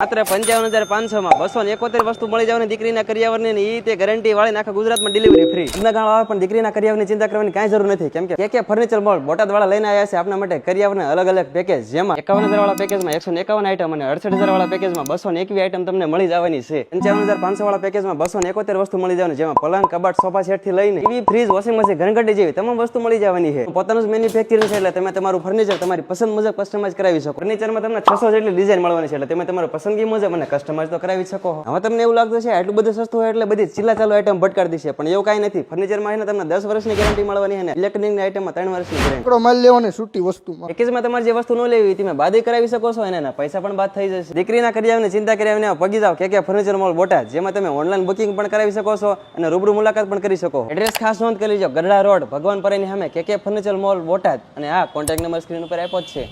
માત્ર પંચાવન હજાર પાંચસો માં બસો ને એકોતેર વસ્તુ મળી જવાની દીકરીના કરિયાવરની ને ઈ તે ગેરંટી વાળી આખા ગુજરાતમાં ડિલિવરી ફ્રી તમને ગાળો આવે પણ દીકરીના કરિયાવરની ચિંતા કરવાની કાંઈ જરૂર નથી. કેમ કે કે ફર્નિચર મોલ બોટાદ વાળા લઈને આવ્યા છે આપના માટે કરિયાવરને અલગ અલગ પેકેજ જેમાં એકાવન હજાર વાળા પેકેજમાં એકસો એકાવન આઈટમ અને અડસઠ હજાર વાળા પેકેજમાં બસો ને એકવી આઈટમ તમને મળી જવાની છે. પંચાવન હજાર પાંચસો વાળા પેકેજમાં બસો ને એકોતેર વસ્તુ મળી જવાની, જેમાં પલંગ, કબાટ સોફા સેટથી લઈને એવી ફ્રીજ વોશિંગ મશીન ઘરઘટી જેવી તમામ વસ્તુ મળી જવાની છે. પોતાનું જ મેન્યુફેક્ચરિંગ છે એટલે તમે તમારું ફર્નિચર તમારી પસંદ મુજબ કસ્ટમાઇઝ કરાવી શકો. ફર્નિચરમાં તમને છસો જેટલી ડિઝાઇન મળવાની છે એટલે તમે તમારી પસંદગી મુજબ અને કસ્ટમાઇઝ તો કરાવી શકો. હવે તમને એવું લાગતું છે આટલું બધું સસ્તું હોય એટલે બધી ચીલા ચાલુ આઈટમ ભટકાડી દેશે પણ એવું કાંઈ નથી. ફર્નિચરમાં તમને દસ વર્ષની ગેરંટી મળવાની અને ઇલેક્ટ્રોનિકની આઈટમમાં ત્રણ વર્ષની ગેરંટી માલ લેવાની છૂટી વસ્તુ પેકેજમાં તમારે જે વસ્તુ ન લેવી તમે બાદ કરાવી શકો છો અને એના પૈસા પણ બાદ થઈ જશે. દીકરીના કરિયાવની ચિંતા કર્યા પગી જાવ કે કે ફર્નિચર મોલ બોટાદ જેમાં તમે ઓનલાઈન બુકિંગ પણ કરાવી શકો છો અને રૂબરૂ મુલાકાત પણ કરી શકો. એડ્રેસ ખાસ નોંધ કરી લેજો. ગઢડા રોડ ભગવાન પરેની સામે કે કે ફર્નિચર મોલ બોટાદ. અને આ કોન્ટેક્ટ નંબર સ્ક્રીન ઉપર આપ્યો જ છે.